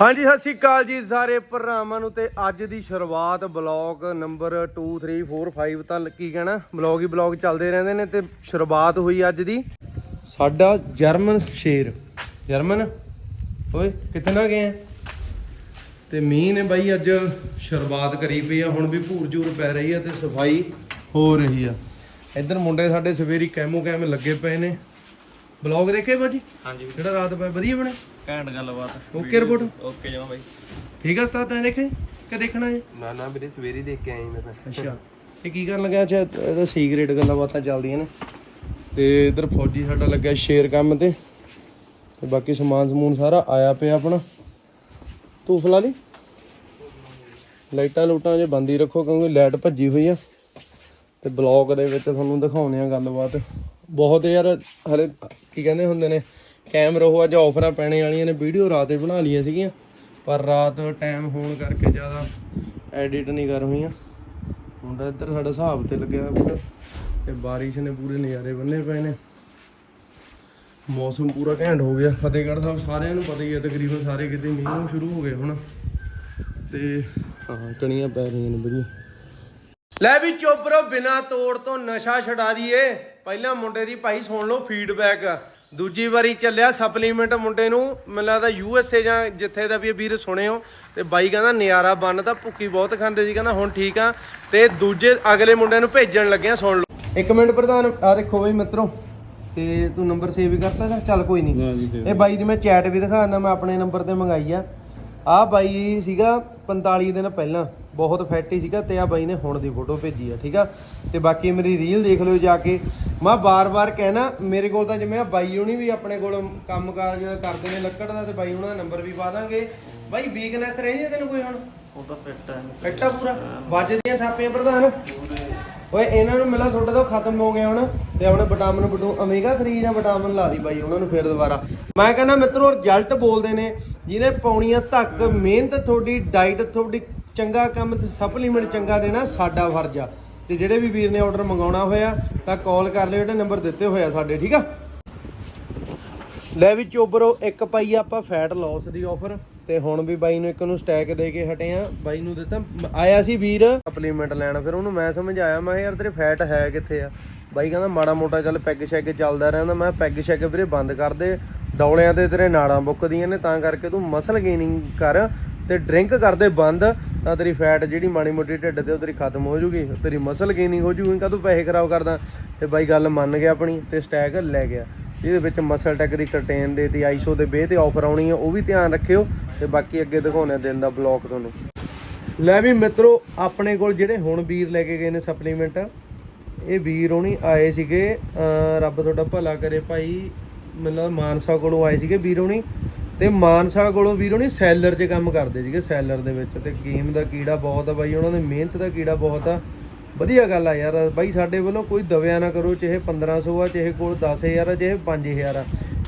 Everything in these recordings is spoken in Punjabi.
ਹਾਂਜੀ, ਸਤਿ ਸ਼੍ਰੀ ਅਕਾਲ ਜੀ ਸਾਰੇ ਭਰਾਵਾਂ ਨੂੰ ਤੇ ਅੱਜ ਦੀ ਸ਼ੁਰੂਆਤ ਬਲੌਗ ਨੰਬਰ 2 3 4 5 ਤਾਂ ਕੀ ਕਹਿਣਾ? ਬਲੌਗ ਹੀ ਬਲੌਗ ਚੱਲਦੇ ਰਹਿੰਦੇ ਨੇ ਤੇ ਸ਼ੁਰੂਆਤ ਹੋਈ ਅੱਜ ਦੀ। ਸਾਡਾ ਜਰਮਨ ਸ਼ੇਰ। ਜਰਮਨ? ਓਏ, ਕਿੱਥੇ ਨਾ ਗਏ ਆ? ਤੇ ਮੀਂਹ ਨੇ ਬਾਈ ਅੱਜ ਸ਼ੁਰੂਆਤ ਕਰੀ ਪਈ ਆ, ਹੁਣ ਵੀ ਭੂਰ ਜੂਰ ਪੈ ਰਹੀ ਆ ਤੇ ਸਫ਼ਾਈ ਹੋ ਰਹੀ ਆ। ਇੱਧਰ ਮੁੰਡੇ ਸਾਡੇ ਸਵੇਰੀ ਕੈਮੋ ਕੈਮ ਲੱਗੇ ਪਏ ਨੇ। ਬਲੌਗ ਦੇਖੇ ਬਾਜੀ ਹਾਂਜੀ ਜਿਹੜਾ ਰਾਤ ਪੈ ਵਧੀਆ ਬਣੇ ਘੈਂਟ ਗੱਲਬਾਤ। ਓਕੇ ਰਿਪੋਰਟ ਓਕੇ ਜਮਾ ਬਾਈ। ਠੀਕ ਆ ਤੈਂ ਦੇਖੇ ਕਿ ਦੇਖਣਾ ਹੈ ਨਾ ਨਾ ਵੀਰੇ ਸਵੇਰੇ ਦੇਖ ਕੇ ਆਈ ਮੈਂ ਤਾਂ। ਅੱਛਾ। ਇਹ ਕੀ ਕਰਨ ਲੱਗਿਆ ਅੱਛਾ ਇਹਦਾ ਸੀਕ੍ਰੇਟ ਗੱਲਾਂ ਬਾਤਾਂ ਚੱਲਦੀਆਂ ਨੇ। ਤੇ ਇਧਰ ਫੌਜੀ ਸਾਡਾ ਲੱਗਿਆ ਸ਼ੇਰ ਕੰਮ ਤੇ। ਤੇ ਬਾਕੀ ਸਮਾਨ ਸਮੂਨ ਸਾਰਾ ਆਇਆ ਪਿਆ ਆਪਣਾ। ਤੂੰ ਫਲਾ ਲਈ। ਲਾਈਟਾਂ ਲੂਟਾਂ ਜੇ ਬੰਦ ਹੀ ਰੱਖੋ ਕਿਉਂਕਿ ਲਾਈਟ ਭੱਜੀ ਹੋਈ ਆ। ਤੇ ਬਲੌਗ ਦੇ ਵਿੱਚ ਤੁਹਾਨੂੰ ਦਿਖਾਉਣੇ ਆ ਗੱਲਬਾਤ। ਬਹੁਤ ਯਾਰ, ਹਲੇ ਕੀ ਕਹਿੰਦੇ ਹੁੰਦੇ ਨੇ ਕੈਮਰਾ ਉਹ ਅੱਜ ਆਫਰਾਂ ਪੈਣੇ ਵਾਲੀਆਂ ਨੇ ਵੀਡੀਓ ਰਾਤੇ ਬਣਾ ਲਈਆਂ ਸੀਗੀਆਂ। ਪਰ ਰਾਤ ਟਾਈਮ ਹੋਣ ਕਰਕੇ ਜ਼ਿਆਦਾ ਐਡਿਟ ਨਹੀਂ ਕਰ ਹੋਈਆਂ। ਮੁੰਡਾ ਇੱਧਰ ਸਾਡਾ ਹਿਸਾਬ ਤੇ ਲੱਗਿਆ ਪੂਰਾ ਤੇ ਬਾਰਿਸ਼ ਨੇ ਪੂਰੇ ਨਜ਼ਾਰੇ ਬੰਨੇ ਪਏ ਨੇ। ਮੌਸਮ ਪੂਰਾ ਘੈਂਟ ਹੋ ਗਿਆ। ਫਤਿਹਗੜ੍ਹ ਸਾਹਿਬ ਸਾਰਿਆਂ ਨੂੰ ਪਤਾ ਹੀ ਹੈ, ਤਕਰੀਬਨ ਸਾਰੇ ਕਿਤੇ ਮੀਂਹ ਸ਼ੁਰੂ ਹੋ ਗਏ ਹੁਣ। ਤੇ ਹਾਂ, ਕਣੀਆਂ ਪੈ ਰਹੀਆਂ ਨੇ ਵਧੀਆ। ਲੈ ਵੀ ਚੋਬਰੋ ਬਿਨਾ ਤੋੜ ਤੋਂ ਨਸ਼ਾ ਛਡਾ ਦਈਏ। ਪਹਿਲਾਂ ਮੁੰਡੇ ਦੀ ਭਾਈ ਸੁਣ ਲਓ ਫੀਡਬੈਕ ਦੂਜੀ ਵਾਰੀ ਚੱਲਿਆ ਸਪਲੀਮੈਂਟ ਮੁੰਡੇ ਨੂੰ ਮੈਨੂੰ ਲੱਗਦਾ ਯੂ ਐਸ ਏ ਜਾਂ ਜਿੱਥੇ ਦਾ ਵੀ ਇਹ ਵੀਰ ਸੁਣਿਓ ਤੇ ਬਾਈ ਕਹਿੰਦਾ ਨਿਆਰਾ ਬੰਨ ਤਾਂ ਭੁੱਕੀ ਬਹੁਤ ਖਾਂਦੇ ਸੀ ਕਹਿੰਦਾ ਹੁਣ ਠੀਕ ਆ। ਤੇ ਦੂਜੇ ਅਗਲੇ ਮੁੰਡੇ ਨੂੰ ਭੇਜਣ ਲੱਗਿਆ ਸੁਣ ਲਓ। ਇੱਕ ਮਿੰਟ ਪ੍ਰਧਾਨ ਆ ਦੇਖੋ ਬਈ ਮਿੱਤਰੋ ਤੇ ਤੂੰ ਨੰਬਰ ਸੇਵ ਹੀ ਕਰਤਾ ਜਾਂ ਚੱਲ ਕੋਈ ਨਹੀਂ? ਇਹ ਬਾਈ ਦੀ ਮੈਂ ਚੈਟ ਵੀ ਦਿਖਾਣਾ ਮੈਂ ਆਪਣੇ ਨੰਬਰ ਤੇ ਮੰਗਾਈ ਆ। ਆ ਬਾਈ ਸੀਗਾ 45 ਦਿਨ ਪਹਿਲਾਂ ਬਹੁਤ ਫੈਟੀ ਸੀਗਾ ਤੇ ਆ ਬਾਈ ਨੇ ਹੁਣ ਦੀ ਫੋਟੋ ਭੇਜੀ ਆ ਠੀਕ ਆ? ਤੇ ਬਾਕੀ ਮੇਰੀ ਰੀਲ ਦੇਖ ਲਿਓ ਜਾ ਕੇ। ਮੈਂ ਬਾਰ-ਬਾਰ ਕਹਿਣਾ ਮੇਰੇ ਕੋਲ ਤਾਂ ਜਿਵੇਂ ਆ ਬਾਈ ਹੋਣੀ ਵੀ ਆਪਣੇ ਕੋਲ ਕੰਮਕਾਜ ਕਰਦੇ ਨੇ ਲੱਕੜ ਦਾ ਤੇ ਬਾਈ ਦਾ ਨੰਬਰ ਵੀ ਪਾ ਦਾਂਗੇ। ਬਾਈ ਵੀਕਨੈਸ ਰਹੀ ਹੈ ਤੈਨੂੰ ਕੋਈ ਹੁਣ? ਉਹ ਤਾਂ ਫਿੱਟ ਹੈ ਫੈਟਾ ਪੂਰਾ? ਵੱਜਦੀਆਂ ਥਾਪੀਆਂ ਪ੍ਰਧਾਨ। ਓਏ ਇਹਨਾਂ ਨੂੰ ਮਿਲਾ ਤੁਹਾਡਾ ਤਾਂ ਖਤਮ ਹੋ ਗਿਆ ਹੁਣ। ਤੇ ਆਪਣੇ ਵਿਟਾਮਿਨ ਬਟੂ ਅਮੇਗਾ 3 ਜਾਂ ਵਿਟਾਮਿਨ ਲਾ ਦੀ ਬਾਈ ਉਹਨਾਂ ਨੂੰ ਫੇਰ ਦੁਬਾਰਾ। ਮੈਂ ਕਹਿੰਦਾ ਮਿੱਤਰੋ ਰਿਜ਼ਲਟ ਬੋਲਦੇ ਨੇ ਜਿਹਨੇ ਪੌਣੀਆਂ ਤੱਕ ਮਿਹਨਤ ਤੁਹਾਡੀ ਡਾਈਟ ਤੁਹਾਡੀ ਚੰਗਾ ਕੰਮ ਤੇ ਸਪਲੀਮੈਂਟ ਚੰਗਾ ਦੇਣਾ ਸਾਡਾ ਫਰਜ਼ ਆ। ਤੇ ਜਿਹੜੇ ਵੀ ਵੀਰ ਨੇ ਆਰਡਰ ਮੰਗਾਉਣਾ ਹੋਇਆ ਤਾਂ ਕਾਲ ਕਰ ਲਿਓ ਜਿਹੜੇ ਨੰਬਰ ਦਿੱਤੇ ਹੋਇਆ ਸਾਡੇ, ਠੀਕ ਆ? ਲੈ ਵੀ ਚੋਬਰੋ, ਇੱਕ ਪਾਈ ਆਪਾਂ ਫੈਟ ਲਾਸ ਦੀ ਆਫਰ ਤੇ ਹੁਣ ਵੀ ਬਾਈ ਨੂੰ ਇੱਕ ਨੂੰ ਸਟੈਕ ਦੇ ਕੇ ਹਟੇ ਆ। ਬਾਈ ਨੂੰ ਦਿੱਤਾ, ਆਇਆ ਸੀ ਵੀਰ। ਸਪਲੀਮੈਂਟ ਲੈਣ, ਫਿਰ ਉਹਨੂੰ ਮੈਂ ਸਮਝਾਇਆ, ਮੈਂ ਕਿਹਾ, ਯਾਰ ਤੇਰੇ ਫੈਟ ਹੈ ਕਿੱਥੇ ਆ? ਬਾਈ ਕਹਿੰਦਾ, ਮਾੜਾ ਮੋਟਾ ਚੱਲ ਪੈਗ ਸ਼ੈਗ ਚੱਲਦਾ ਰਹਿੰਦਾ। ਮੈਂ ਪੈਗ ਸ਼ੈਗ ਵੀਰੇ ਬੰਦ ਕਰ ਦੇ, ਡੌਲਿਆਂ ਤੇ ਤੇਰੇ ਨਾੜਾਂ ਬੁੱਕਦੀਆਂ ਨੇ, ਤਾਂ ਕਰਕੇ ਤੂੰ ਮਸਲ ਗੇਨਿੰਗ ਕਰ। ਤੇ ਡਰਿੰਕ ਕਰਦੇ ਬੰਦ, ਤਾਂ ਤੇਰੀ ਫੈਟ ਜਿਹੜੀ ਮਾੜੀ ਮੋਟੀ ਢਿੱਡ ਤੇ ਉਹ ਤੇਰੀ ਖਤਮ ਹੋ ਜੂਗੀ, ਤੇਰੀ ਮਸਲ ਗੇਨਿੰਗ ਹੋ ਜੂਗੀ ਕਾ ਤੂੰ ਪੈਸੇ ਖਰਾਬ ਕਰਦਾ? ਤੇ ਬਾਈ ਗੱਲ ਮੰਨ ਗਿਆ ਆਪਣੀ, ਤੇ ਸਟੈਕ ਲੈ ਗਿਆ। ਇਹਦੇ ਵਿੱਚ ਮਸਲ ਟੈਕ ਦੀ ਕਰਟੇਨ ਦੇ ਤੇ ਆਈਸੋ ਦੇ ਬੇ ਤੇ ਆਫਰ ਆਉਣੀ ਆ, ਉਹ ਵੀ ਧਿਆਨ ਰੱਖਿਓ, ਤੇ ਬਾਕੀ ਅੱਗੇ ਦਿਖਾਉਣੇ ਆ ਦਿਨ ਦਾ ਬਲੌਗ ਤੁਹਾਨੂੰ। ਲੈ ਵੀ ਮਿੱਤਰੋ, ਆਪਣੇ ਕੋਲ ਜਿਹੜੇ ਹੁਣ ਵੀਰ ਲੈ ਕੇ ਗਏ ਨੇ ਸਪਲੀਮੈਂਟ ਇਹ ਵੀਰ ਹੋਣੀ ਆਏ ਸੀਗੇ ਰੱਬ ਤੁਹਾਡਾ ਭਲਾ ਕਰੇ ਭਾਈ, ਮਤਲਬ ਮਾਨਸਾ ਕੋਲੋਂ ਆਏ ਸੀਗੇ ਵੀਰ ਹੋਣੀ। ਤੇ ਮਾਨਸਾ ਕੋਲੋਂ ਵੀਰ ਹੋਣੀ ਸੈਲਰ 'ਚ ਕੰਮ ਕਰਦੇ ਸੀਗੇ, ਸੈਲਰ ਦੇ ਵਿੱਚ। ਤੇ ਗੇਮ ਦਾ ਕੀੜਾ ਬਹੁਤ ਆ ਬਾਈ, ਉਹਨਾਂ ਦੇ ਮਿਹਨਤ ਦਾ ਕੀੜਾ ਬਹੁਤ ਆ। ਵਧੀਆ ਗੱਲ ਆ ਯਾਰ, ਬਾਈ ਸਾਡੇ ਵੱਲੋਂ ਕੋਈ ਦਵਿਆ ਨਾ ਕਰੋ, ਚਾਹੇ 1500 ਆ, ਚਾਹੇ ਕੋਲ 10000 ਆ, ਚਾਹੇ 5000 ਆ।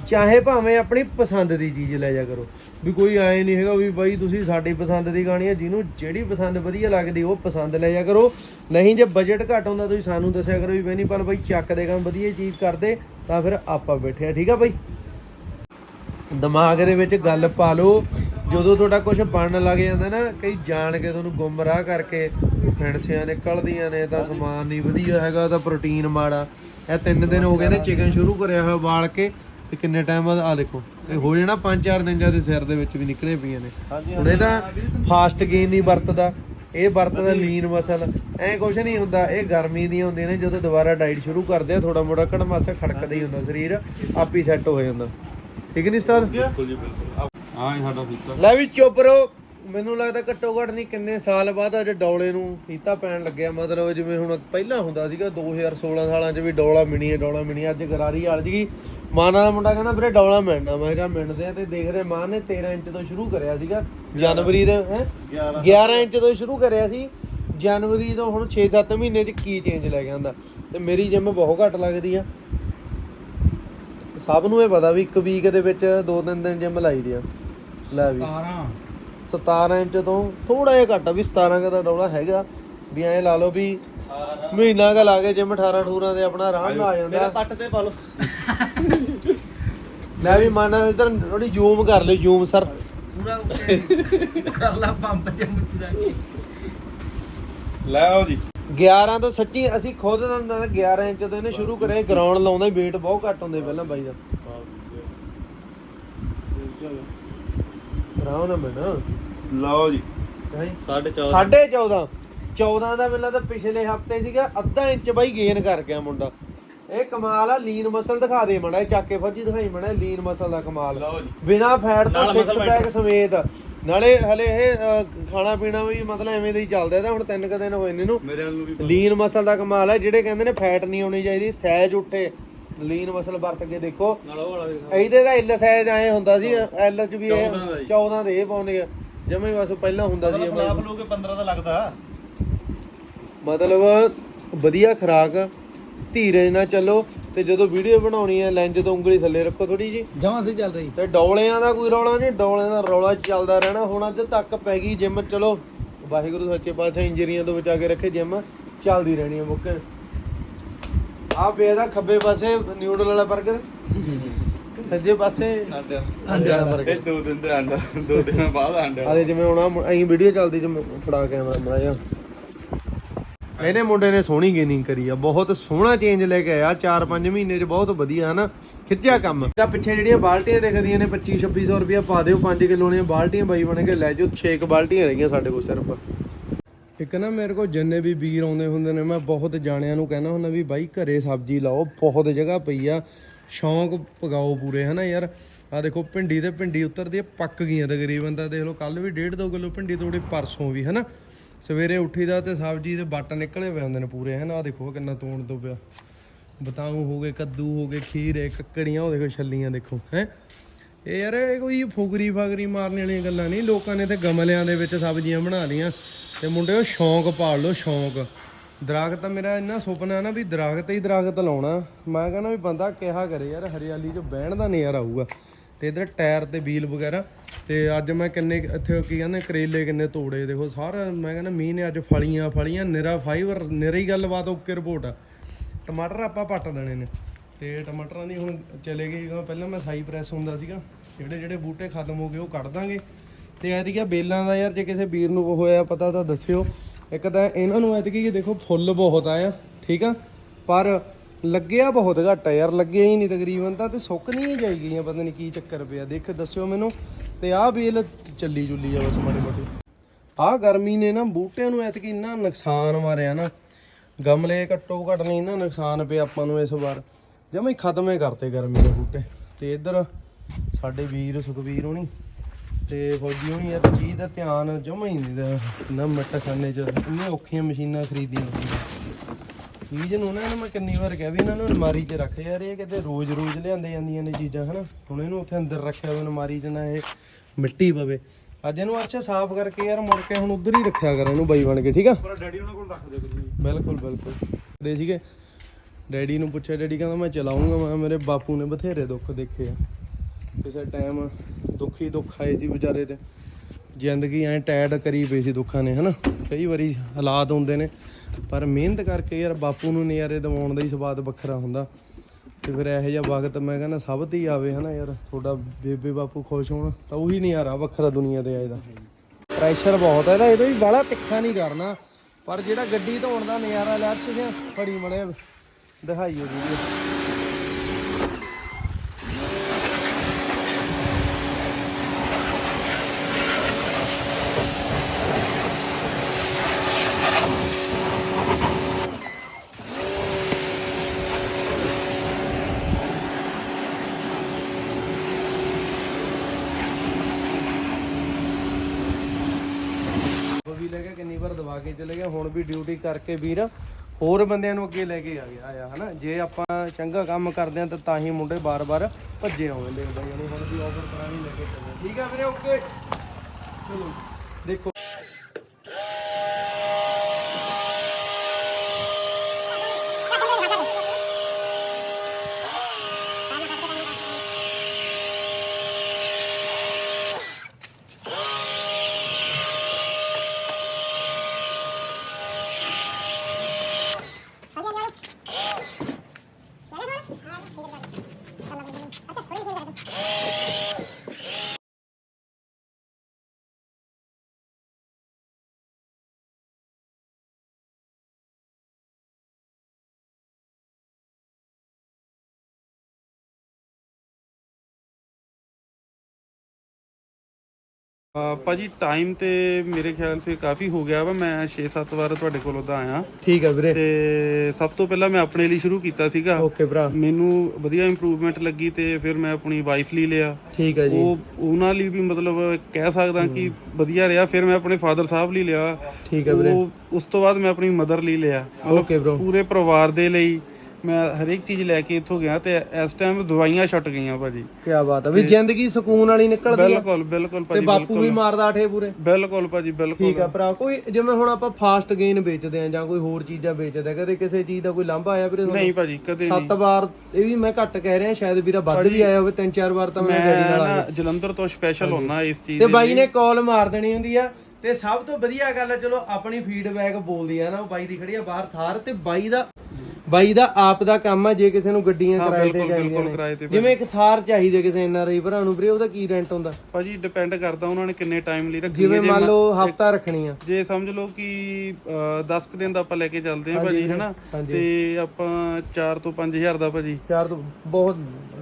ਚਾਹੇ ਭਾਵੇਂ ਆਪਣੀ ਪਸੰਦ ਦੀ ਚੀਜ਼ ਲੈ ਜਾ ਕਰੋ। ਵੀ ਕੋਈ ਆਏ ਨਹੀਂ ਹੈਗਾ ਵੀ ਬਾਈ ਤੁਸੀਂ ਸਾਡੀ ਪਸੰਦ ਦੀ ਗਾਣੀ ਆ, ਜਿਹਨੂੰ ਜਿਹੜੀ ਪਸੰਦ ਵਧੀਆ ਲੱਗਦੀ, ਉਹ ਪਸੰਦ ਲੈ ਜਾ ਕਰੋ। ਨਹੀਂ ਜੇ ਬਜਟ ਘੱਟ ਹੁੰਦਾ, ਤੁਸੀਂ ਸਾਨੂੰ ਦੱਸਿਆ ਕਰੋ ਵੀ ਬਈ ਪਰ ਬਾਈ ਚੱਕ ਦੇ ਕੰਮ, ਵਧੀਆ ਚੀਜ਼ ਕਰਦੇ, ਤਾਂ ਫਿਰ ਆਪਾਂ ਬੈਠੇ ਆ, ਠੀਕ ਆ ਬਾਈ? ਦਿਮਾਗ ਦੇ ਵਿੱਚ ਗੱਲ ਪਾ ਲਓ। ਜਦੋਂ ਤੁਹਾਡਾ ਕੁਝ ਬਣਨ ਲੱਗ ਜਾਂਦਾ ਨਾ ਕਈ ਜਾਣ ਕੇ ਤੁਹਾਨੂੰ ਗੁੰਮਰਾਹ ਕਰਕੇ ਫਿੰਡਸੀਆਂ ਨਿਕਲਦੀਆਂ ਨੇ ਤਾਂ ਸਮਾਨ ਨਹੀਂ ਵਧੀਆ ਹੈਗਾ ਤਾਂ ਪ੍ਰੋਟੀਨ ਮਾੜਾ। ਇਹ ਤਿੰਨ ਦਿਨ ਹੋ ਗਏ ਨੇ ਚਿਕਨ ਸ਼ੁਰੂ ਕਰਿਆ ਹੋਇਆ ਬਾਲ ਕੇ ਤੇ ਕਿੰਨੇ ਟਾਈਮ ਬਾਅਦ ਆ ਦੇਖੋ ਇਹ ਹੋ ਜਾਣਾ 5-4 ਦਿਨ ਜਦ ਸਿਰ ਦੇ ਵਿੱਚ ਵੀ ਨਿਕਲੇ ਪਈਆਂ ਨੇ। ਹੁਣ ਇਹ ਤਾਂ ਫਾਸਟ ਗੇਨ ਨਹੀਂ ਵਰਤਦਾ। ਇਹ ਵਰਤਦਾ ਲੀਨ ਮਸਲ ਐ ਕੁਝ ਨਹੀਂ ਹੁੰਦਾ। ਇਹ ਗਰਮੀ ਦੀਆਂ ਹੁੰਦੀਆਂ ਨੇ ਜਦੋਂ ਦੁਬਾਰਾ ਡਾਈਟ ਸ਼ੁਰੂ ਕਰਦੇ ਆ ਥੋੜਾ ਮੋੜਾ ਕੜਮਾਸਾ ਖੜਕਦਾ ਹੀ ਹੁੰਦਾ ਸਰੀਰ ਆਪ ਸੈੱਟ ਹੋ ਜਾਂਦਾ। ਠੀਕ ਨਹੀਂ ਸਰ? ਬਿਲਕੁਲ ਜੀ ਬਿਲਕੁਲ। ਹਾਂ ਇਹ ਸਾਡਾ ਫੀਤਾ। ਲੈ ਵੀ ਚੁੱਪ ਰਹੋ। ਮੈਨੂੰ ਲੱਗਦਾ ਘੱਟੋ ਘੱਟ ਨਹੀਂ ਕਿੰਨੇ ਸਾਲ ਬਾਅਦ ਅੱਜ ਡੌਲੇ ਨੂੰ ਫੀਤਾ ਪੈਣ ਲੱਗਿਆ। ਮਤਲਬ ਜਿਵੇਂ ਹੁਣ ਪਹਿਲਾਂ ਹੁੰਦਾ ਸੀਗਾ 2016 ਸਾਲਾਂ 'ਚ ਵੀ ਡੌਲਾ ਮਿਣੀ ਹੈ ਡੌਲਾ ਮਿਣੀ ਹੈ। ਅੱਜ ਗਰਾਰੀ ਵਾਲ ਜੀ ਮਾਨਾ ਦਾ ਮੁੰਡਾ ਕਹਿੰਦਾ ਵੀਰੇ ਡੌਲਾ ਮਿਲਣਾ ਮੈਂ ਕਿਹਾ ਮਿਲਦੇ ਆ ਤੇ ਦੇਖਦੇ ਮਾਨ ਨੇ 13 ਇੰਚ ਤੋਂ ਸ਼ੁਰੂ ਕਰਿਆ ਸੀਗਾ ਜਨਵਰੀ ਦੇ ਹੈ? 11 ਇੰਚ ਤੋਂ ਸ਼ੁਰੂ ਕਰਿਆ ਸੀ। ਜਨਵਰੀ ਤੋਂ ਹੁਣ 6-7 ਮਹੀਨੇ 'ਚ ਕੀ ਚੇਂਜ ਲੈ ਗਿਆ ਹੁੰਦਾ ਤੇ ਮੇਰੀ ਜਿਮ ਬਹੁਤ ਘੱਟ ਲੱਗਦੀ ਆ। ਸਭ ਨੂੰ ਇਹ ਪਤਾ ਵੀ ਇੱਕ ਵੀਕ ਦੇ ਵਿੱਚ ਦੋ ਤਿੰਨ ਦਿਨ ਜਿਮ ਲਾਈਦੀ ਆ। ਲੈ ਵੀ। 17 ਇੰਚ ਤੋਂ ਥੋੜਾ ਜਿਹਾ ਘੱਟ ਆ ਵੀ 17 ਕੁ ਦਾ ਡੌਲਾ ਹੈਗਾ। ਵੀ ਐਂ ਲਾ ਲਓ ਵੀ ਮਹੀਨਾ ਕਾ ਲਾ ਕੇ ਜਿਮ 18 18 ਤੇ ਆਪਣਾ ਆਰਾਮ ਨਾਲ ਆ ਜਾਂਦਾ। ਪੱਟ ਤੇ ਪਾ ਲਓ। ਲੈ ਵੀ ਮਨ ਇਧਰ ਥੋੜੀ ਜ਼ੂਮ ਕਰ ਲਿਓ ਜ਼ੂਮ ਸਰ। ਪੂਰਾ ਉੱਤੇ ਕਰ ਲਾ ਪੰਪ ਚ ਮੁੱਛਦਾ ਕੇ। ਲੈ ਆਓ ਜੀ। 11 ਤੋਂ ਸੱਚੀ ਅਸੀਂ ਖੁਦ ਦਾ ਹੁੰਦਾ 11 ਇੰਚ ਤੋਂ ਇਹਨੇ ਸ਼ੁਰੂ ਕਰੇ ਗਰਾਊਂਡ ਲਾਉਂਦਾ weight ਬਹੁਤ ਘੱਟ ਹੁੰਦੇ ਪਹਿਲਾਂ ਬਾਈ ਦਾ। ਰਾਉ ਨਾ ਮੈਨਾਂ। ਲਓ ਜੀ। ਨਹੀਂ 14.5 ਸਾਢੇ 14 14 ਦਾ ਮੈਨੂੰ ਤਾਂ ਪਿਛਲੇ ਹਫ਼ਤੇ ਸੀਗਾ ਅੱਧਾ ਇੰਚ ਬਾਈ ਗੇਨ ਕਰ ਗਿਆ ਮੁੰਡਾ। ਇਹ ਕਮਾਲ ਆ ਲੀਨ ਮਸਲ ਦਿਖਾ ਦੇ ਮੜਾ ਚੱਕ ਕੇ ਫੌਜੀ ਦਿਖਾਈ ਮੜਾ ਲੀਨ ਮਸਲ ਦਾ ਕਮਾਲ। ਲਓ ਜੀ। ਬਿਨਾ ਫੈਟ ਤੋਂ ਨਾਲ 6 muscle ਪੈਕ ਸਮੇਤ। ਨਾਲੇ ਹਲੇ ਇਹ ਅਹ, ਖਾਣਾ ਪੀਣਾ ਵੀ ਮਤਲਬ ਐਵੇਂ ਦਾ ਹੀ ਚੱਲਦਾ ਇਹਦਾ ਹੁਣ ਤਿੰਨ ਕੁ ਦਿਨ ਹੋਏ ਨੇ ਇਹਨੂੰ। ਮੇਰੇ ਨੂੰ ਵੀ ਲੀਨ ਮਸਲ ਦਾ ਕਮਾਲ ਹੈ ਜਿਹੜੇ ਕਹਿੰਦੇ ਨੇ ਫੈਟ ਨਹੀਂ ਹੋਣੀ ਚਾਹੀਦੀ ਸਹਿਜ ਉੱਠੇ। ਲੀਨ ਮਸਲ ਵਰਤ ਕੇ ਦੇਖੋ। ਨਾਲ ਉਹ ਵਾਲਾ ਵੀ ਇਹਦੇ ਦਾ ਐਲ ਸਹਿਜ ਐ ਹੁੰਦਾ ਸੀ ਐਲ ਚ ਵੀ ਇਹ 14 ਦਾ ਜੀ। 14 ਦੇ ਇਹ ਪਾਉਂਦੇ ਆ। ਜਿਵੇਂ ਬਸ ਪਹਿਲਾਂ ਹੁੰਦਾ ਸੀ ਇਹ। ਫਲਾਪ ਲੋਗੇ 15 ਦਾ ਲੱਗਦਾ। ਮਤਲਬ ਵਧੀਆ ਖਰਾਕ ਧੀਰਜ ਨਾਲ ਚੱਲੋ। ਤੇ ਜਦੋਂ ਵੀਡੀਓ ਬਣਾਉਣੀ ਹੈ ਲੈਂਜ ਤੋਂ ਉਂਗਲੀ ਥੱਲੇ ਰੱਖੋ ਥੋੜੀ ਜੀ ਜਮਾਂ ਸੇ ਚੱਲ ਰਹੀ। ਤੇ ਡੌਲਿਆਂ ਦਾ ਕੋਈ ਰੌਲਾ ਨਹੀਂ ਡੌਲਿਆਂ ਦਾ ਰੌਲਾ ਚੱਲਦਾ ਰਹਿਣਾ। ਹੁਣ ਅੱਜ ਤੱਕ ਪੈ ਗਈ ਜਿਮ। ਚਲੋ ਵਾਹਿਗੁਰੂ ਸੱਚੇ ਪਾਤਸ਼ਾਹ ਇੰਜਰੀਆਂ ਤੋਂ ਬਚਾ ਕੇ ਰੱਖੇ ਜਿਮ ਚੱਲਦੀ ਰਹਿਣੀ ਹੈ ਮੁੱਕੇ ਆ ਪਿਆ ਦਾ ਖੱਬੇ ਪਾਸੇ ਨਿਊਡਲ ਵਾਲਾ 버ਗਰ ਸੱਜੇ ਪਾਸੇ। ਅੰਡੇ ਵਾਲਾ 버ਗਰ ਇਹ ਦੋ ਦਿਨ ਦੇ ਅੰਡਾ ਦੋ ਦਿਨ ਬਾਅਦ ਅੰਡਾ। ਆਦੇ ਜਿਵੇਂ ਹੁਣ ਐਂ ਵੀਡੀਓ ਚੱਲਦੀ ਜਿਵੇਂ ਫੜਾ ਕੇ ਆਵਾਂ ਮੜਾ ਜਾ ਇਹਨੇ ਮੁੰਡੇ ਨੇ ਸੋਹਣੀ ਗੇਨਿੰਗ ਕਰੀ ਆ ਬਹੁਤ ਸੋਹਣਾ ਚੇਂਜ ਲੈ ਕੇ ਆਇਆ 4-5 ਮਹੀਨੇ ਚ ਬਹੁਤ ਵਧੀਆ ਹਨਾ? ਖਿੱਚਿਆ ਕੰਮ। ਤਾਂ ਪਿੱਛੇ ਜਿਹੜੀਆਂ ਬਾਲਟੀਆਂ ਦਿਖਦੀਆਂ ਨੇ 25-2600 ਰੁਪਇਆ ਪਾ ਦਿਓ 5 ਕਿਲੋ ਦੀਆਂ ਬਾਲਟੀਆਂ ਬਾਈ ਬਣ ਕੇ ਲੈ ਜਾਓ 6 ਬਾਲਟੀਆਂ ਰਹਿ ਗਈਆਂ ਸਾਡੇ ਕੋਲ ਸਿਰਫ। ਇੱਕ ਨਾ ਮੇਰੇ ਕੋਲ ਜਿੰਨੇ ਵੀ ਵੀਰ ਆਉਂਦੇ ਹੁੰਦੇ ਨੇ ਮੈਂ ਬਹੁਤ ਜਾਣਿਆਂ ਨੂੰ ਕਹਿਣਾ ਹੁੰਦਾ ਵੀ ਬਾਈ ਘਰੇ ਸਬਜ਼ੀ ਲਾਓ ਬਹੁਤ ਜਗ੍ਹਾ ਪਈ ਆ ਸ਼ੌਂਕ ਪਗਾਓ ਪੂਰੇ ਹਨਾ ਯਾਰ? ਆ ਦੇਖੋ ਭਿੰਡੀ ਤੇ ਭਿੰਡੀ ਉਤਰਦੀ ਪੱਕ ਗਈਆਂ ਤਕਰੀਬਨ ਤਾਂ ਦੇਖ ਲਓ ਕੱਲ ਵੀ 1.5 2 ਕਿਲੋ ਭਿੰਡੀ ਤੋੜੀ ਪਰਸੋਂ ਵੀ ਹਨਾ? ਸਵੇਰੇ ਉੱਠੀਦਾ ਤੇ ਸਬਜ਼ੀ ਦੇ ਬੱਟ ਨਿਕਲੇ ਪਏ ਹੁੰਦੇ ਨੇ ਪੂਰੇ, ਹਨਾ? ਆ ਦੇਖੋ ਕਿੰਨਾ ਤੋਣ ਤੋਂ ਪਿਆ। ਬਤਾਊ ਹੋ ਗਏ, ਕੱਦੂ ਹੋ ਗਏ, ਖੀਰੇ ਕੱਕੜੀਆਂ, ਉਹ ਦੇਖੋ ਛੱਲੀਆਂ ਦੇਖੋ, ਹੈ? ਇਹ ਯਾਰ ਇਹ ਕੋਈ ਫੁਗਰੀ ਫਾਗਰੀ ਮਾਰਨ ਵਾਲੀਆਂ ਗੱਲਾਂ ਨਹੀਂ। ਲੋਕਾਂ ਨੇ ਤੇ ਗਮਲਿਆਂ ਦੇ ਵਿੱਚ ਸਬਜ਼ੀਆਂ ਬਣਾ ਲਈਆਂ। ਤੇ ਮੁੰਡਿਓ ਸ਼ੌਂਕ ਪਾਲ ਲਓ, ਸ਼ੌਂਕ। ਦਰਾਖਤ ਮੇਰਾ ਇੰਨਾ ਸੁਪਨਾ ਨਾ ਵੀ ਦਰਾਖਤ ਹੀ ਦਰਾਖਤ ਲਾਉਣਾ। ਮੈਂ ਕਹਿੰਦਾ ਵੀ ਬੰਦਾ ਕਿਹਾ ਕਰੇ ਯਾਰ, ਹਰਿਆਲੀ 'ਚ ਬਹਿਣ ਦਾ ਨਜ਼ਾਰਾ ਆਊਗਾ। ਤੇ ਇਧਰ ਟਾਇਰ ਤੇ ਵੀਲ ਵਗੈਰਾ। ਤੇ ਅੱਜ ਮੈਂ ਕਿੰਨੇ ਇੱਥੇ ਕੀ ਕਹਿੰਦੇ ਕਰੇਲੇ ਕਿੰਨੇ ਤੋੜੇ, ਦੇਖੋ ਸਾਰਾ ਮੈਂ ਕਹਿੰਦਾ ਮੀਂਹ ਨੇ ਅੱਜ ਫਲੀਆਂ ਫਲੀਆਂ, ਨਿਰਾ ਫਾਈਬਰ ਨਿਰੀ ਗੱਲਬਾਤ, ਓਕੇ ਰਿਪੋਰਟ ਆ। ਟਮਾਟਰ ਆਪਾਂ ਪੱਟ ਦੇਣੇ ਨੇ। ਤੇ ਟਮਾਟਰਾਂ ਦੀ ਹੁਣ ਚਲੇ ਗਏ ਜਿਵੇਂ ਪਹਿਲਾਂ ਮੈਂ ਸਾਈ ਪ੍ਰੈਸ ਹੁੰਦਾ ਸੀਗਾ, ਜਿਹੜੇ ਜਿਹੜੇ ਬੂਟੇ ਖਤਮ ਹੋ ਗਏ, ਉਹ ਕੱਢ ਦਾਂਗੇ। ਤੇ ਐਤਕੀ ਬੇਲਾਂ ਦਾ ਯਾਰ, ਜੇ ਕਿਸੇ ਵੀਰ ਨੂੰ ਹੋਇਆ ਪਤਾ ਤਾਂ ਦੱਸਿਓ। ਇੱਕ ਤਾਂ ਇਹਨਾਂ ਨੂੰ ਐਤਕੀ ਕਿ ਦੇਖੋ ਫੁੱਲ ਬਹੁਤ ਆਇਆ ਠੀਕ ਆ? ਪਰ ਲੱਗਿਆ ਬਹੁਤ ਘੱਟ ਆ ਯਾਰ, ਲੱਗਿਆ ਹੀ ਨਹੀਂ ਤਕਰੀਬਨ ਤਾਂ, ਤੇ ਸੁੱਕ ਨਹੀਂ ਜਾਈ ਗਈਆਂ, ਪਤਾ ਨਹੀਂ ਕੀ ਚੱਕਰ ਪਿਆ। ਦੇਖ, ਦੱਸਿਓ ਮੈਨੂੰ। ਤੇ ਆਹ ਬੇਲ ਚੱਲੀ ਜੁਲੀ ਆ ਬਸ ਮਾੜੀ ਮੋਟੀ। ਆਹ ਗਰਮੀ ਨੇ ਨਾ ਬੂਟਿਆਂ ਨੂੰ ਐਤਕੀ ਇੰਨਾ ਨੁਕਸਾਨ ਮਾਰਿਆ ਨਾ, ਗਮਲੇ ਘੱਟੋ ਘੱਟ ਨਹੀਂ ਨਾ ਨੁਕਸਾਨ ਪਿਆ ਆਪਾਂ ਨੂੰ ਇਸ ਵਾਰ। ਜਮੇ ਖਤਮੇ ਕਰਤੇ ਗਰਮੀ ਦੇ ਬੂਟੇ। ਤੇ ਇੱਧਰ ਸਾਡੇ ਵੀਰ ਸੁਖਵੀਰ ਹੋਣੀ ਤੇ ਫੌਜੀ ਹੋਣੀ ਯਾਰ ਚੀਜ਼ ਦਾ ਧਿਆਨ ਜਮਾ ਹੀ ਨਹੀਂ ਦਾ ਨਾ ਮੱਟ ਖਾਨੇ ਚ। ਇੰਨੀਆਂ ਔਖੀਆਂ ਮਸ਼ੀਨਾਂ ਖਰੀਦੀਆਂ। ਚੀਜ਼ ਨੂੰ ਨਾ ਇਹਨੂੰ ਮੈਂ ਕਿੰਨੀ ਵਾਰ ਕਿਹਾ ਵੀ ਇਹਨਾਂ ਨੂੰ ਅਲਮਾਰੀ 'ਚ ਰੱਖ ਯਾਰ ਇਹ ਕਿਤੇ ਰੋਜ਼-ਰੋਜ਼ ਲਿਆਂਦੇ ਜਾਂਦੀਆਂ ਨੇ ਚੀਜ਼ਾਂ ਹਨਾ? ਹੁਣ ਇਹਨੂੰ ਉੱਥੇ ਅੰਦਰ ਰੱਖਿਆ ਹੋਇਆ ਅਲਮਾਰੀ 'ਚ ਨਾ ਇਹ ਮਿੱਟੀ ਪਵੇ। ਅੱਜ ਇਹਨੂੰ ਅਰਸ਼ਾ ਸਾਫ਼ ਕਰਕੇ ਯਾਰ ਮੁੜ ਕੇ ਹੁਣ ਉਧਰ ਹੀ ਰੱਖਿਆ ਕਰ ਇਹਨੂੰ ਬਾਈ ਬਣ ਕੇ ਠੀਕ ਆ? ਪਰ ਡੈਡੀ ਉਹਨਾਂ ਕੋਲ ਰੱਖ ਤੁਸੀਂ। ਬਿਲਕੁਲ ਬਿਲਕੁਲ। ਦੇ ਸੀਗੇ। ਡੈਡੀ ਨੂੰ ਪੁੱਛਿਆ ਡੈਡੀ ਕਹਿੰਦਾ ਮੈਂ ਚਲਾਉਂਗਾ ਮੈਂ ਮੇਰੇ ਬਾਪੂ ਨੇ ਬਥੇਰੇ ਦੁੱਖ ਦੇਖੇ ਆ। ਕਿਸੇ ਟਾਈਮ ਦੁੱਖ ਦੁੱਖ ਆਏ ਸੀ ਵਿਚਾਰੇ ਤੇ ਜ਼ਿੰਦਗੀ ਐ ਟੈਡ ਕਰੀ ਪਈ ਸੀ ਦੁੱਖਾਂ ਨੇ ਹਨਾ? ਕਈ ਵਾਰੀ ਹਾਲਾਤ ਹੁੰਦੇ ਨੇ। ਪਰ ਮਿਹਨਤ ਕਰਕੇ ਯਾਰ ਬਾਪੂ ਨੂੰ ਨਜ਼ਾਰੇ ਦਿਵਾਉਣ ਦਾ ਹੀ ਸਵਾਦ ਵੱਖਰਾ ਹੁੰਦਾ। ਤੇ ਫਿਰ ਇਹੋ ਜਿਹਾ ਵਕਤ ਮੈਂ ਕਹਿੰਦਾ ਸਭ ਤੇ ਹੀ ਆਵੇ ਹਨਾ ਯਾਰ, ਤੁਹਾਡਾ ਬੇਬੇ ਬਾਪੂ ਖੁਸ਼ ਹੋਣ, ਤਾਂ ਉਹੀ ਨਜ਼ਾਰਾ ਵੱਖਰਾ ਦੁਨੀਆ ਤੇ ਆਏ ਦਾ ਪ੍ਰੈਸ਼ਰ ਬਹੁਤ ਹੈ ਇਹਦਾ ਇਹਦਾ ਵੀ ਬਾਲਾ ਤਿੱਖਾ ਨਹੀਂ ਕਰਨਾ, ਪਰ ਜਿਹੜਾ ਗੱਡੀ ਧੋਣ ਦਾ ਨਜ਼ਾਰਾ ਲੈ, ਤੁਸੀਂ ਫੜੀ ਮੜੇ ਦਿਖਾਈਓ ਜੀ ਉਹ ਵੀ ਲੈ ਕੇ ਕਿੰਨੀ ਵਾਰ ਦਵਾ ਕੇ ਚਲੇ ਗਿਆ ਹੁਣ ਵੀ ਡਿਊਟੀ ਕਰਕੇ ਵੀਰ, ਹੋਰ ਬੰਦਿਆਂ ਨੂੰ ਅੱਗੇ ਲੈ ਕੇ ਆ ਗਿਆ ਆ ਹਨਾ? ਜੇ ਆਪਾਂ ਚੰਗਾ ਕੰਮ ਕਰਦੇ ਆ ਤਾਂ ਤਾਂ ਹੀ ਮੁੰਡੇ ਬਾਰ-ਬਾਰ ਭੱਜੇ ਆਉਂਦੇ ਨੇ ਬਾਈ ਹੁਣ ਵੀ ਆਫਰ ਕਰਾਣੀ ਲੈ ਕੇ ਚੱਲੇ। ਠੀਕ ਆ ਵੀਰੇ ਓਕੇ ਚਲੋ। Oh. ਭਾਜੀ ਟਾਈਮ ਤੇ ਮੇਰੇ ਖਿਆਲ ਸੇ ਕਾਫੀ ਹੋ ਗਿਆ ਵਾ ਮੈਂ 6-7 ਵਾਰ ਤੁਹਾਡੇ ਕੋਲ ਉਦਾਂ ਆਇਆ। ਠੀਕ ਹੈ ਵੀਰੇ। ਤੇ ਸਭ ਤੋਂ ਪਹਿਲਾਂ ਮੈਂ ਆਪਣੇ ਲਈ ਸ਼ੁਰੂ ਕੀਤਾ ਸੀਗਾ। ਓਕੇ ਭਰਾ। ਮੈਨੂੰ ਵਧੀਆ ਇੰਪਰੂਵਮੈਂਟ ਲੱਗੀ ਤੇ ਫਿਰ ਮੈਂ ਆਪਣੀ ਵਾਈਫ ਲਈ ਲਿਆ। ਠੀਕ ਹੈ ਜੀ। ਉਹ ਉਹਨਾਂ ਲਈ ਵੀ ਮਤਲਬ ਕਹਿ ਸਕਦਾ ਕਿ ਵਧੀਆ ਰਿਹਾ ਫਿਰ ਮੈਂ ਆਪਣੇ ਫਾਦਰ ਸਾਹਿਬ ਲਈ ਲਿਆ। ਠੀਕ ਹੈ ਵੀਰੇ। ਉਹ ਉਸ ਤੋਂ ਬਾਅਦ ਮੈਂ ਆਪਣੀ ਮਦਰ ਲਈ ਲਿਆ। ਓਕੇ ਬ్రో ਪੂਰੇ ਪਰਿਵਾਰ ਦੇ ਲਈ ਮੈਂ ਹਰੇਕ ਚੀਜ਼ ਲੈ ਕੇ ਇੱਥੋਂ ਗਿਆ ਤੇ ਇਸ ਟਾਈਮ ਦਵਾਈਆਂ ਛੁੱਟ ਗਈਆਂ ਭਾਜੀ। ਕੀ ਬਾਤ ਹੈ ਵੀ ਜ਼ਿੰਦਗੀ ਸਕੂਨ ਵਾਲੀ ਨਿਕਲਦੀ ਆ। ਬਿਲਕੁਲ ਬਿਲਕੁਲ ਤੇ ਭਾਜੀ ਬਾਪੂ ਵੀ ਮਾਰਦਾ ਆਠੇ ਪੂਰੇ। ਬਿਲਕੁਲ ਭਾਜੀ ਬਿਲਕੁਲ। ਠੀਕ ਆ ਭਰਾ ਕੋਈ ਜਿਵੇਂ ਹੁਣ ਆਪਾਂ ਫਾਸਟ ਗੇਨ ਵੇਚਦੇ ਆ ਜਾਂ ਕੋਈ ਹੋਰ ਚੀਜ਼ਾਂ ਵੇਚਦੇ ਆ ਕਦੇ ਕਿਸੇ ਚੀਜ਼ ਦਾ ਕੋਈ ਲਾਂਭਾ ਆਇਆ ਵੀਰੇ? ਨਹੀਂ ਭਾਜੀ ਕਦੇ ਨਹੀਂ। ਸੱਤ ਵਾਰ ਇਹ ਵੀ ਮੈਂ ਘੱਟ ਕਹਿ ਰਿਹਾ ਸ਼ਾਇਦ ਵੀਰਾ ਵੱਧ ਵੀ ਆਇਆ ਹੋਵੇ ਤਿੰਨ ਚਾਰ ਵਾਰ ਤਾਂ ਮੈਂ ਡੈਡੀ ਨਾਲ ਆਇਆ ਜਲੰਧਰ ਤੋਂ ਸਪੈਸ਼ਲ ਹੁੰਨਾ ਇਸ ਚੀਜ਼ ਤੇ ਬਾਈ ਨੇ ਕਾਲ ਮਾਰ ਦੇਣੀ ਹੁੰਦੀ ਆ। ਤੇ ਸਭ ਤੋਂ ਵਧੀਆ ਗੱਲ ਆ ਚਲੋ ਆਪਣੀ ਫੀਡਬੈਕ ਬੋਲਦੀ ਆ ਨਾ ਉਹ ਬਾਈ ਦੀ ਖੜੀ ਆ ਬਾਹਰ ਥਾਰ ਤੇ ਬਾਈ ਦਾ ਬਾਈ ਦਾ ਆਪ ਦਾ ਕੰਮ ਆ ਜੇ ਕਿਸੇ ਨੂੰ ਗੱਡੀਆਂ ਹਾਂ, ਕਿਰਾਏ ਤੇ ਬਿਲਕੁਲ, ਚਾਹੀਦੀਆਂ ਬਿਲਕੁਲ, ਨੇ। ਤੇ ਜਿਵੇਂ ਇੱਕ ਥਾਰ ਚਾਹੀਦੀ ਕਿਸੇ ਐਨਆਰਆਈ ਭਰਾ ਨੂੰ ਵੀਰੇ ਉਹਦਾ ਕੀ ਰੈਂਟ ਹੁੰਦਾ? ਭਾਜੀ ਡਿਪੈਂਡ ਕਰਦਾ ਉਹਨਾਂ ਨੇ ਕਿੰਨੇ ਟਾਈਮ ਲਈ ਰੱਖੀ ਜਿਵੇਂ ਮੰਨ ਲਓ ਹਫਤਾ ਰੱਖਣੀ ਆ। ਜੇ ਸਮਝ ਲਓ ਕਿ 10 ਕੁ ਦਿਨ ਦਾ ਆਪਾਂ ਲੈ ਕੇ ਚੱਲਦੇ ਹਾਂ ਭਾਜੀ ਹੈਨਾ। ਤੇ ਆਪਾਂ 4 ਤੋਂ 5000 ਦਾ ਭਾਜੀ। ਚਾਰ ਤੋਂ ਬਹੁਤ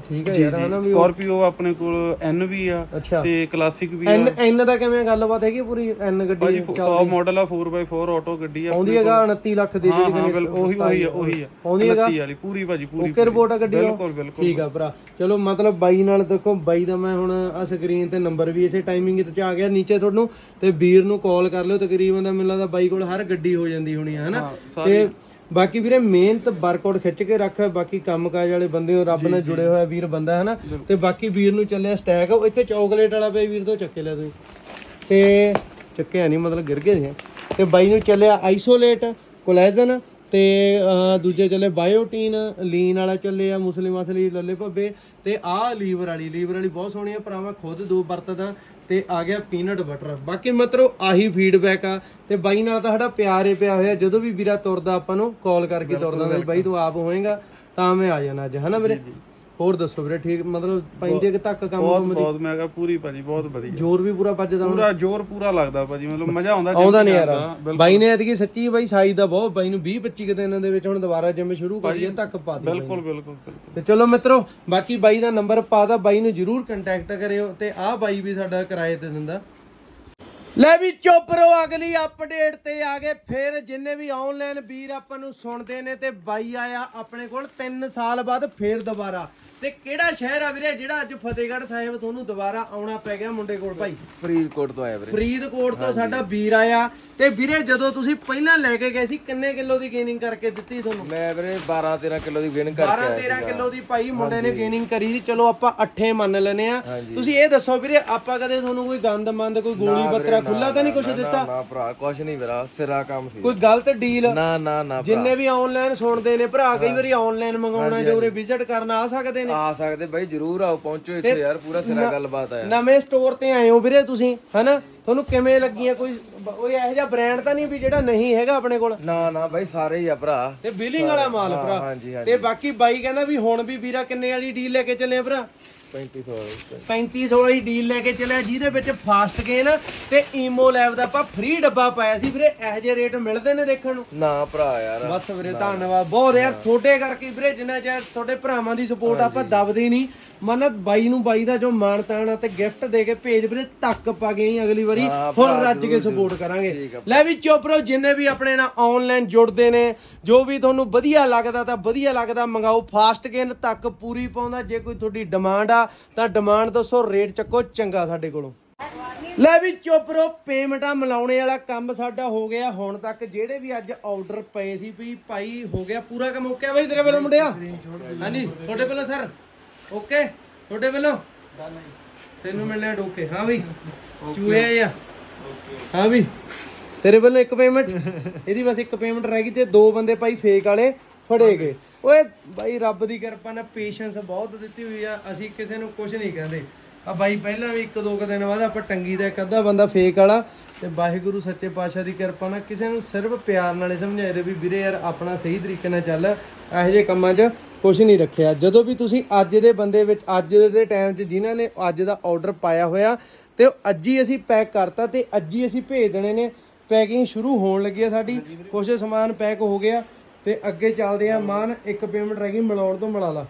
ਠੀਕ ਹੈ ਯਾਰ ਹਨਾ ਵੀ ਸਕਾਰਪੀਓ ਆਪਣੇ ਕੋਲ ਐਨ ਵੀ ਆ ਅੱਛਾ। ਤੇ ਕਲਾਸਿਕ ਵੀ ਆ। ਐਨ ਐਨ ਦਾ ਕਿਵੇਂ ਗੱਲਬਾਤ ਹੈਗੀ ਪੂਰੀ? ਐਨ ਗੱਡੀ ਭਾਜੀ ਟੌਪ ਮਾਡਲ ਆ 4x4 ਆਟੋ ਗੱਡੀ ਆ ਆਉਂਦੀ ਹੈਗਾ 29 ਲੱਖ ਦੀ ਹਾਂ ਹਾਂ ਬਿਲ ਉਹੀ ਉਹੀ ਆ। ਉਹੀ ਆ। ਆਉਂਦੀ ਹੈਗਾ? 29 ਵਾਲੀ ਪੂਰੀ ਭਾਜੀ ਪੂਰੀ ਓਕੇ ਰਿਪੋਰਟ ਆ ਗੱਡੀ ਦਾ ਬਿਲਕੁਲ ਬਿਲਕੁਲ। ਠੀਕ ਆ ਭਰਾ। ਚਲੋ ਮਤਲਬ ਬਾਈ ਨਾਲ ਦੇਖੋ ਬਾਈ ਦਾ ਮੈਂ ਹੁਣ ਆ ਸਕਰੀਨ ਤੇ ਨੰਬਰ ਵੀ ਇਸੇ ਟਾਈਮਿੰਗ ਤੇ ਆ ਗਿਆ ਨੀਚੇ ਤੁਹਾਨੂੰ ਤੇ ਵੀਰ ਨੂੰ ਕਾਲ ਕਰ ਲਿਓ। ਤਕਰੀਬਨ ਦਾ ਮੈਨੂੰ ਲੱਗਦਾ ਬਾਈ ਕੋਲ ਹਰ ਗੱਡੀ ਹੋ ਜਾਂਦੀ ਹੋਣੀ ਆ ਹਨਾ? ਤੇ ਬਾਕੀ ਵੀਰੇ ਮਿਹਨਤ ਵਰਕਆਊਟ ਖਿੱਚ ਕੇ ਰੱਖ ਬਾਕੀ ਕੰਮਕਾਜ ਵਾਲੇ ਬੰਦੇ ਹੋ ਰੱਬ ਨਾਲ ਜੁੜੇ ਹੋਇਆ ਵੀਰ ਬੰਦਾ ਹੈ ਨਾ ਤੇ ਬਾਕੀ ਵੀਰ ਨੂੰ ਚੱਲਿਆ ਸਟੈਕ ਉਹ ਇੱਥੇ ਚਾਕਲੇਟ ਵਾਲਾ ਪਿਆ ਵੀਰ ਤੋਂ ਚੱਕੇ ਲਿਆ ਤੁਸੀਂ। ਤੇ ਚੱਕਿਆ ਨਹੀਂ ਮਤਲਬ ਗਿਰ ਗਏ ਸੀ। ਤੇ ਬਾਈ ਨੂੰ ਚੱਲਿਆ ਆਈਸੋਲੇਟ ਕੋਲੇਜਨ ਤੇ ਦੂਜੇ ਚੱਲੇ ਬਾਇਓਟੀਨ ਲੀਨ ਵਾਲਾ ਚੱਲੇ ਆ ਮੁਸਲਿਮ ਅਸਲੀ ਲੱਲੇ ਭੱਬੇ ਤੇ ਆਹ ਲੀਵਰ ਵਾਲੀ ਲੀਵਰ ਵਾਲੀ ਬਹੁਤ ਸੋਹਣੀ ਆ ਭਰਾਵਾ ਖੁਦ ਦੋ ਵਰਤਦਾ ਤੇ ਆ ਗਿਆ ਪੀਨਟ ਬਟਰ। ਬਾਕੀ ਮਤਲਬ ਆਹੀ ਫੀਡਬੈਕ ਆ ਤੇ ਬਾਈ ਨਾਲ ਤਾਂ ਸਾਡਾ ਪਿਆਰ ਹੀ ਪਿਆ ਹੋਇਆ ਜਦੋਂ ਵੀ ਵੀਰਾ ਤੁਰਦਾ ਆਪਾਂ ਨੂੰ ਕਾਲ ਕਰਕੇ ਤੁਰਦਾ ਬਾਈ ਤੂੰ ਆਪ ਹੋਏਗਾ ਤਾਂ ਮੈਂ ਆ ਜਾਣਾ ਅੱਜ ਹਨਾ ਵੀਰੇ? ਹੋਰ ਦੱਸੋ ਵੀਰੇ ਠੀਕ ਮਤਲਬ ਪੈਂਦੇ ਕਿ ਤੱਕ ਕੰਮ ਬਹੁਤ ਬਹੁਤ ਮੈਂ ਕਿਹਾ ਪੂਰੀ ਭਾਜੀ ਬਹੁਤ ਵਧੀਆ। ਜ਼ੋਰ ਵੀ ਪੂਰਾ ਵੱਜਦਾ ਹੁਣ? ਪੂਰਾ ਜ਼ੋਰ ਪੂਰਾ ਲੱਗਦਾ ਭਾਜੀ ਮਤਲਬ ਮਜ਼ਾ ਆਉਂਦਾ ਆਉਂਦਾ ਨਹੀਂ ਯਾਰ। ਬਾਈ ਨੇ ਐਤਕੀ ਸੱਚੀ ਬਾਈ ਸਾਈਜ਼ ਦਾ ਬਹੁਤ ਬਾਈ ਨੂੰ 20 25 ਕੁ ਦਿਨਾਂ ਦੇ ਵਿੱਚ ਹੁਣ ਦੁਬਾਰਾ ਜਿੰਮ ਸ਼ੁਰੂ ਕਰੀਏ ਤੱਕ ਪਾ ਦੇ ਬਿਲਕੁਲ ਬਿਲਕੁਲ ਤੇ ਚਲੋ ਮਿੱਤਰੋ ਬਾਕੀ ਬਾਈ ਦਾ ਨੰਬਰ ਪਾਦਾ ਬਾਈ ਨੂੰ ਜਰੂਰ ਕੰਟੈਕਟ ਕਰਿਓ ਤੇ ਆਹ ਬਾਈ ਵੀ ਸਾਡਾ ਕਿਰਾਏ ਤੇ ਦਿੰਦਾ। ਲੈ ਵੀ ਚੋਪਰੋ ਅਗਲੀ ਅਪਡੇਟ ਤੇ ਆ ਗਏ। ਫਿਰ ਜਿੰਨੇ ਵੀ ਆਨਲਾਈਨ ਵੀਰ ਆਪਾਂ ਨੂੰ ਸੁਣਦੇ ਨੇ ਤੇ ਬਾਈ ਆਇਆ ਆਪਣੇ ਕੋਲ 3 ਸਾਲ ਬਾਅਦ ਫੇਰ ਦੁਬਾਰਾ। ਤੇ ਕਿਹੜਾ ਸ਼ਹਿਰ ਆ ਵੀਰੇ ਜਿਹੜਾ ਅੱਜ ਫਤਿਹਗੜ੍ਹ ਸਾਹਿਬ ਤੁਹਾਨੂੰ ਦੁਬਾਰਾ ਆਉਣਾ ਪੈ ਗਿਆ ਮੁੰਡੇ ਕੋਲ ਭਾਈ? ਫਰੀਦਕੋਟ ਤੋਂ ਆਇਆ ਵੀਰੇ। ਫਰੀਦਕੋਟ ਤੋਂ ਸਾਡਾ ਵੀਰ ਆਇਆ। ਤੇ ਵੀਰੇ ਜਦੋਂ ਤੁਸੀਂ ਪਹਿਲਾਂ ਲੈ ਕੇ ਗਏ ਸੀ ਕਿੰਨੇ ਕਿਲੋ ਦੀ ਗੇਨਿੰਗ ਕਰਕੇ ਦਿੱਤੀ ਤੁਹਾਨੂੰ? ਮੈਂ ਵੀਰੇ 12 13 ਕਿਲੋ ਦੀ ਵਿਨ ਕਰਕੇ 12 ਆਇਆ 13 ਕਿਲੋ ਦੀ ਭਾਈ ਮੁੰਡੇ ਨੇ ਗੇਨਿੰਗ ਕਰੀ ਸੀ। ਚਲੋ ਆਪਾਂ ਅੱਠੇ ਮੰਨ ਲੈਨੇ ਆ ਤੁਸੀਂ ਇਹ ਦੱਸੋ ਵੀਰੇ ਆਪਾਂ ਕਦੇ ਤੁਹਾਨੂੰ ਕੋਈ ਗੰਦ ਮੰਦ ਕੋਈ ਗੋਲੀ ਬੱਕਰਾ ਖੁੱਲਾ ਤਾਂ ਨਹੀਂ ਕੁਝ ਦਿੱਤਾ? ਨਾ ਭਰਾ ਕੁਛ ਨਹੀਂ ਵੀਰਾ ਸਿਰਾ ਕੰਮ ਸੀ। ਕੋਈ ਗਲਤ ਡੀਲ ਨਾ ਨਾ ਨਾ। ਜਿੰਨੇ ਵੀ ਆਨਲਾਈਨ ਸੁਣਦੇ ਨੇ ਭਰਾ ਕਈ ਵਾਰੀ ਆਨਲਾਈਨ ਮੰਗਾਉਣਾ ਜੋ ਉਰੇ ਵਿਜ਼ਿਟ ਕਰਨ ਆ ਸਕਦੇ ਨੇ ਆ ਸਕਦੇ ਬਾਈ ਜਰੂਰ ਆਓ ਪਹੁੰਚੋ ਇੱਥੇ ਯਾਰ ਪੂਰਾ ਸਿਰਾ ਗੱਲਬਾਤ ਆ ਨਵੇਂ ਸਟੋਰ ਤੇ ਆਏ ਹੋ ਵੀਰੇ ਤੁਸੀਂ ਹਨਾ? ਤੁਹਾਨੂੰ ਕਿਵੇਂ ਲੱਗੀਆਂ ਕੋਈ ਕੋਈ ਇਹੋ ਜਿਹਾ ਬ੍ਰਾਂਡ ਤਾਂ ਨਹੀਂ ਵੀ ਜਿਹੜਾ ਨਹੀਂ ਹੈਗਾ ਆਪਣੇ ਕੋਲ? ਨਾ ਨਾ ਬਾਈ ਸਾਰੇ ਹੀ ਆ ਭਰਾ। ਤੇ ਬਿਲਿੰਗ ਵਾਲਾ ਮਾਲ ਭਰਾ। ਤੇ ਬਾਕੀ ਬਾਈ ਕਹਿੰਦਾ ਵੀ ਹੁਣ ਵੀ ਵੀਰਾ ਕਿੰਨੇ ਵਾਲੀ ਡੀਲ ਲੈ ਕੇ ਚੱਲੇ ਆ ਭਰਾ? 3500 ਵਾਲੀ। 3500 ਵਾਲੀ ਡੀਲ ਲੈ ਕੇ ਚੱਲਿਆ ਜਿਹਦੇ ਵਿੱਚ ਫਾਸਟ ਗੇਨ ਤੇ ਈਮੋ ਲੈਬ ਦਾ ਆਪਾਂ ਫ੍ਰੀ ਡੱਬਾ ਪਾਇਆ ਸੀ ਵੀਰੇ ਇਹੋ ਜਿਹੇ ਰੇਟ ਮਿਲਦੇ ਨੇ ਦੇਖਣ ਨੂੰ। ਨਾ ਭਰਾ ਯਾਰ। ਬਸ ਵੀਰੇ ਧੰਨਵਾਦ। ਬਹੁਤ ਯਾਰ ਛੋਟੇ ਕਰਕੇ ਵੀਰੇ ਜਿੰਨਾ ਚਿਰ ਤੁਹਾਡੇ ਭਰਾਵਾਂ ਦੀ ਸਪੋਰਟ ਆਪਾਂ ਦਬਦੇ ਨਹੀਂ ਮੰਨਤ ਬਾਈ ਨੂੰ ਬਾਈ ਦਾ ਜੋ ਮਾਣ ਤਾਣ ਆ ਤੇ ਗਿਫਟ ਦੇ ਕੇ ਭੇਜ ਵੀਰੇ ਤੱਕ ਪਾ ਗਏ ਅਗਲੀ ਵਾਰੀ। ਹਾਂ, ਹੁਣ ਰੱਜ ਕੇ ਸਪੋਰਟ ਕਰਾਂਗੇ। ਆ। ਲੈ ਵੀ ਚੋਪਰੋ ਜਿੰਨੇ ਵੀ ਆਪਣੇ ਨਾਲ ਆਨਲਾਈਨ ਜੁੜਦੇ ਨੇ ਜੋ ਵੀ ਤੁਹਾਨੂੰ ਵਧੀਆ ਲੱਗਦਾ ਤਾਂ ਵਧੀਆ ਲੱਗਦਾ ਮੰਗਾਓ ਫਾਸਟ ਗੇਨ ਤੱਕ ਪੂਰੀ ਪਾਉਂਦਾ ਜੇ ਕੋਈ ਤੁਹਾਡੀ ਡਿਮਾਂਡ ਆ ਤਾਂ ਡਿਮਾਂਡ ਦੱਸੋ ਰੇਟ ਚੱਕੋ ਚੰਗਾ ਸਾਡੇ ਕੋਲੋਂ। ਲੈ ਵੀ ਚੋਪਰੋ ਪੇਮੈਂਟਾਂ ਮਿਲਾਉਣੇ ਵਾਲਾ ਕੰਮ ਸਾਡਾ ਹੋ ਗਿਆ ਹੁਣ ਤੱਕ ਜਿਹੜੇ ਵੀ ਅੱਜ ਆਰਡਰ ਪਏ ਸੀ ਵੀ ਭਾਈ ਹੋ ਗਿਆ ਪੂਰਾ ਕੰਮ ਓਕੇ ਆ ਬਾਈ ਤੇਰੇ ਵੱਲੋਂ ਮੁੰਡਿਆ? ਹਾਂਜੀ ਤੁਹਾਡੇ ਵੱਲੋਂ ਸਰ ਓਕੇ ਤੁਹਾਡੇ ਵੱਲੋਂ? ਤੈਨੂੰ ਮਿਲਣਾ ਡੋਕੇ। ਹਾਂ ਬਈ ਚੂਹੇ ਆ ਹਾਂ ਵੀ। ਤੇਰੇ ਵੱਲੋਂ ਇੱਕ ਪੇਮੈਂਟ ਇਹਦੀ ਬਸ ਇੱਕ ਪੇਮੈਂਟ ਰਹਿ ਗਈ ਤੇ ਦੋ ਬੰਦੇ ਭਾਈ ਫੇਕ ਵਾਲੇ ਫੜੇ ਗਏ। ਓਏ ਬਾਈ ਰੱਬ ਦੀ ਕਿਰਪਾ ਨਾਲ ਪੇਸ਼ੈਂਸ ਬਹੁਤ ਦਿੱਤੀ ਹੋਈ ਆ। ਅਸੀਂ ਕਿਸੇ ਨੂੰ ਕੁਝ ਨਹੀਂ ਕਹਿੰਦੇ। ਆ ਬਾਈ, ਪਹਿਲਾਂ ਵੀ ਇੱਕ ਦੋ ਕੁ ਦਿਨ ਬਾਅਦ ਆਪਾਂ ਟੰਗੀ ਦਾ ਇੱਕ ਅੱਧਾ ਬੰਦਾ ਫੇਕ ਵਾਲਾ ਤੇ ਵਾਹਿਗੁਰੂ ਸੱਚੇ ਪਾਤਸ਼ਾਹ ਦੀ ਕਿਰਪਾ ਨਾਲ ਕਿਸੇ ਨੂੰ ਸਿਰਫ ਪਿਆਰ ਨਾਲ ਹੀ ਸਮਝਾਏ ਦੇ ਵੀ ਵੀਰੇ ਯਾਰ ਆਪਣਾ ਸਹੀ ਤਰੀਕੇ ਨਾਲ ਚੱਲ, ਇਹੋ ਜਿਹੇ ਕੰਮਾਂ 'ਚ ਕੁਝ ਨਹੀਂ ਰੱਖਿਆ। ਜਦੋਂ ਵੀ ਤੁਸੀਂ ਅੱਜ ਦੇ ਬੰਦੇ ਵਿੱਚ, ਅੱਜ ਦੇ ਟਾਈਮ 'ਚ ਜਿਨ੍ਹਾਂ ਨੇ ਅੱਜ ਦਾ ਆਰਡਰ ਪਾਇਆ ਹੋਇਆ ਤੇ ਉਹ ਅੱਜ ਹੀ ਅਸੀਂ ਪੈਕ ਕਰਤਾ ਤੇ ਅੱਜ ਹੀ ਅਸੀਂ ਭੇਜ ਦੇਣੇ ਨੇ ਪੈਕਿੰਗ ਸ਼ੁਰੂ ਹੋਣ ਲੱਗੀ ਆ ਸਾਡੀ ਕੁਝ ਸਮਾਨ ਪੈਕ ਹੋ ਗਿਆ ਤੇ ਅੱਗੇ ਚੱਲਦੇ ਆ ਮਾਨ, ਇੱਕ ਪੇਮੈਂਟ ਰਹਿ ਗਈ ਮਿਲਾਉਣ ਤੋਂ ਮਿਲਾ ਲਾ।